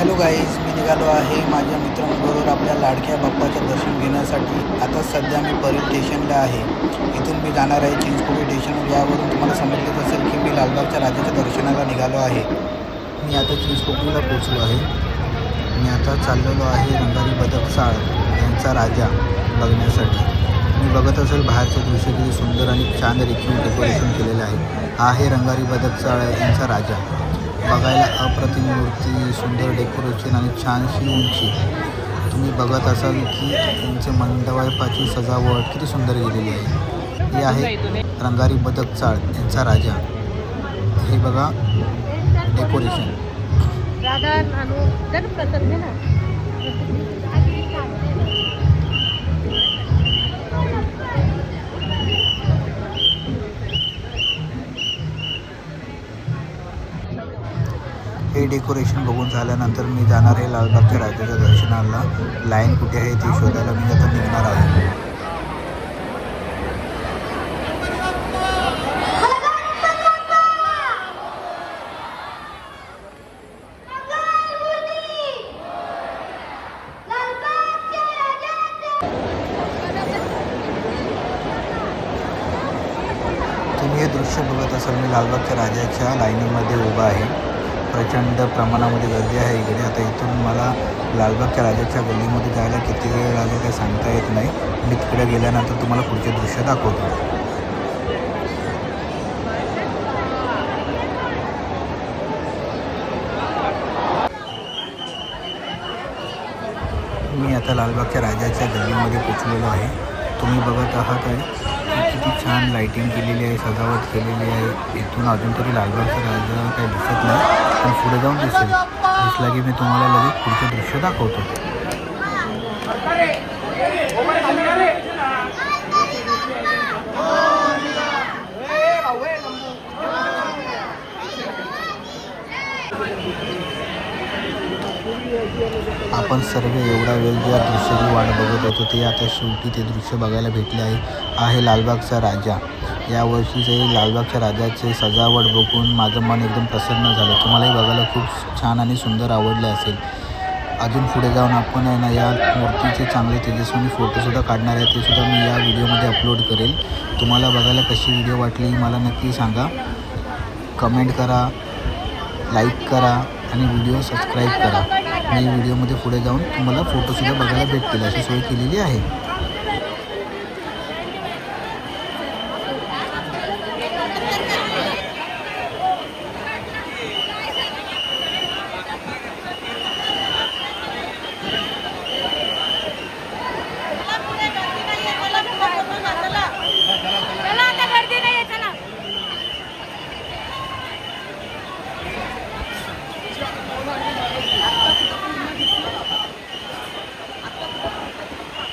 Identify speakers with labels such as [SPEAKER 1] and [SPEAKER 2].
[SPEAKER 1] Hello guys मी निघालो आहे माझ्या मित्रांबरोबर आपल्या लाडक्या बाप्पाचं दर्शन घेण्यासाठी. आता सध्या मी परेल स्टेशनला आहे. इथून मी जाणार आहे चिंचपोळी स्टेशनवर. यावरून तुम्हाला समजलंच असेल की मी लालबागच्या राजाच्या दर्शनाला निघालो आहे. मी आता चिंचपोकळीला पोचलो आहे. मी आता चाललेलो आहे रंगारी बदकसाळ यांचा राजा बघण्यासाठी. मी बघत असेल बाहेरचं दृश्य किती सुंदर आणि छान रेखीव डेकोरेशन केलेलं आहे. हा आहे रंगारी बदक चाळ यांचा राजा. बघायला अप्रतिम मूर्ती सुंदर डेकोरेशन आणि छानशी उंची. तुम्ही बघत असाल की त्यांचे मंडपाची सजावट किती सुंदर केलेली आहे. हे आहे रंगारी बदक चाळ यांचा राजा. हे बघा डेकोरेशन हे डेकोरेशन बघून झाल्यानंतर मी जाणार आहे लालबागच्या राजाच्या दर्शनाला. लाईन कुठे आहे ती शोधायला मी आता निघणार आहे. तुम्ही हे दृश्य बघत असाल मी लालबागच्या राजाच्या लाईनीमध्ये उभा आहे. प्रचंड प्रमाणामध्ये गर्दी आहे इकडे. आता इथून मला लालबागच्या राजाच्या गल्लीमध्ये जायला किती वेळ लागेल काय सांगता येत नाही. मी तिकडे गेल्यानंतर तुम्हाला पुढचे दृश्य दाखवतो. मी आता लालबागच्या राजाच्या गल्लीमध्ये पोचलेलो आहे. तुम्ही बघत आहात आहे किती छान लाईटिंग केलेली आहे सजावट केलेली आहे. इथून अजून तरी लालबागचा राजा काही दिसत नाही. पण पुढे जाऊन दिसेल. दिसला की मी तुम्हाला लगेच पुढचं दृश्य दाखवतो. आपण सर्व एवढा वेळ ज्या दृश्याची वाट बघत होतो ते आता शेवटी ते दृश्य बघायला भेटले आहे. आहे लालबागचा राजा. यावर्षीचे लालबागच्या राजाचे सजावट बघून माझं मन एकदम प्रसन्न झालं तुम्हालाही बघायला खूप छान आणि सुंदर आवडले असेल. अजून पुढे जाऊन आपण आहे ना या मूर्तीचे चांगले तेजस्वी फोटोसुद्धा काढणार आहे ते सुद्धा मी या व्हिडिओमध्ये अपलोड करेल. तुम्हाला बघायला कशी व्हिडिओ वाटली मला नक्की सांगा. कमेंट करा लाईक करा आणि व्हिडिओ सबस्क्राईब करा. मी व्हिडिओमध्ये पुढे जाऊन तुम्हाला फोटोसुद्धा बघायला भेटतील अशी सोय केलेली आहे.